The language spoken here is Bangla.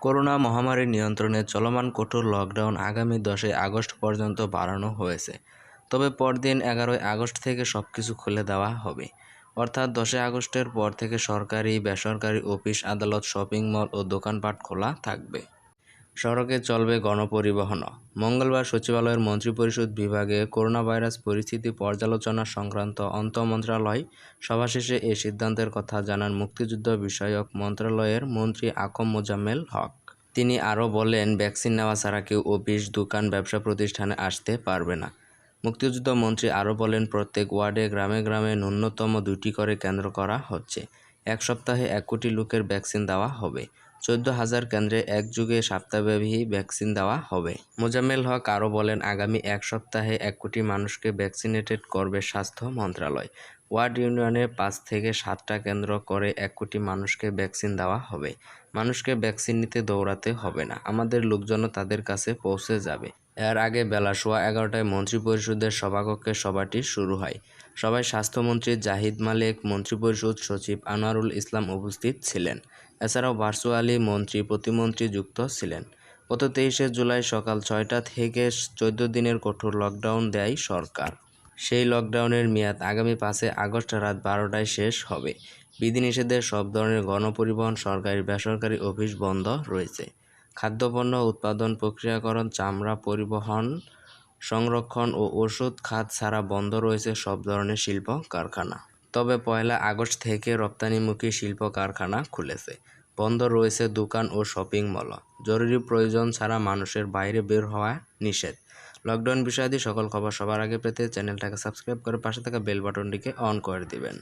করোনা মহামারী নিয়ন্ত্রণে চলমান কঠোর লকডাউন আগামী দশই আগস্ট পর্যন্ত বাড়ানো হয়েছে। তবে পরদিন এগারোই আগস্ট থেকে সব কিছু খুলে দেওয়া হবে। অর্থাৎ দশই আগস্টের পর থেকে সরকারি, বেসরকারি অফিস, আদালত, শপিং মল ও দোকানপাট খোলা থাকবে। সড়কে চলবে গণপরিবহনও মঙ্গলবার সচিবালয়ের মন্ত্রিপরিষদ বিভাগে করোনা ভাইরাস পরিস্থিতি পর্যালোচনা সংক্রান্ত আন্তঃমন্ত্রণালয় সভা শেষে এ সিদ্ধান্তের কথা জানান মুক্তিযুদ্ধ বিষয়ক মন্ত্রণালয়ের মন্ত্রী আকম মোজাম্মেল হক। তিনি আরও বলেন, ভ্যাকসিন নেওয়া ছাড়া কেউ অফিস, দোকান, ব্যবসা প্রতিষ্ঠানে আসতে পারবে না। মুক্তিযুদ্ধ মন্ত্রী আরও বলেন, প্রত্যেক ওয়ার্ডে, গ্রামে গ্রামে ন্যূনতম দুটি করে কেন্দ্র করা হচ্ছে। এক সপ্তাহে এক কোটি লোকের ভ্যাকসিন দেওয়া হবে। চোদ্দ হাজার কেন্দ্রে একযুগে সপ্তাহব্যাপী ভ্যাকসিন দেওয়া হবে। মোজাম্মেল হক আরও বলেন, আগামী এক সপ্তাহে এক কোটি মানুষকে ভ্যাকসিনেটেড করবে স্বাস্থ্য মন্ত্রণালয়। ওয়ার্ড ইউনিয়নে পাঁচ থেকে সাতটা কেন্দ্র করে এক কোটি মানুষকে ভ্যাকসিন দেওয়া হবে। মানুষকে ভ্যাকসিন নিতে দৌড়াতে হবে না, আমাদের লোকজনও তাদের কাছে পৌঁছে যাবে। এর আগে বেলা সোয়া এগারোটায় মন্ত্রিপরিষদের সভাকক্ষে সভাটি শুরু হয়। সভায় স্বাস্থ্যমন্ত্রী জাহিদ মালিক, মন্ত্রিপরিষদ সচিব আনোয়ারুল ইসলাম উপস্থিত ছিলেন। এছাড়াও ভার্চুয়ালি মন্ত্রী, প্রতিমন্ত্রী যুক্ত ছিলেন। গত তেইশে জুলাই সকাল ছয়টা থেকে চোদ্দ দিনের কঠোর লকডাউন দেয় সরকার। সেই লকডাউনের মেয়াদ আগামী পাঁচে আগস্ট রাত বারোটায় শেষ হবে। বিধিনিষেধে সব ধরনের গণপরিবহন, সরকারি, বেসরকারি অফিস বন্ধ রয়েছে। খাদ্যপণ্য উৎপাদন প্রক্রিয়াকরণ, চামড়া পরিবহন, সংরক্ষণ ও ওষুধ খাত ছাড়া বন্ধ রয়েছে সব ধরনের শিল্প কারখানা। তবে পয়লা আগস্ট থেকে রপ্তানিমুখী শিল্প কারখানা খুলেছে। বন্ধ রয়েছে দোকান ও শপিং মল। জরুরি প্রয়োজন ছাড়া মানুষের বাইরে বের হওয়া নিষেধ। লকডাউন বিষয়াদি সকল খবর সবার আগে পেতে চ্যানেলটাকে সাবস্ক্রাইব করে পাশে থাকা বেল বাটনটিকে অন করে দিবেন।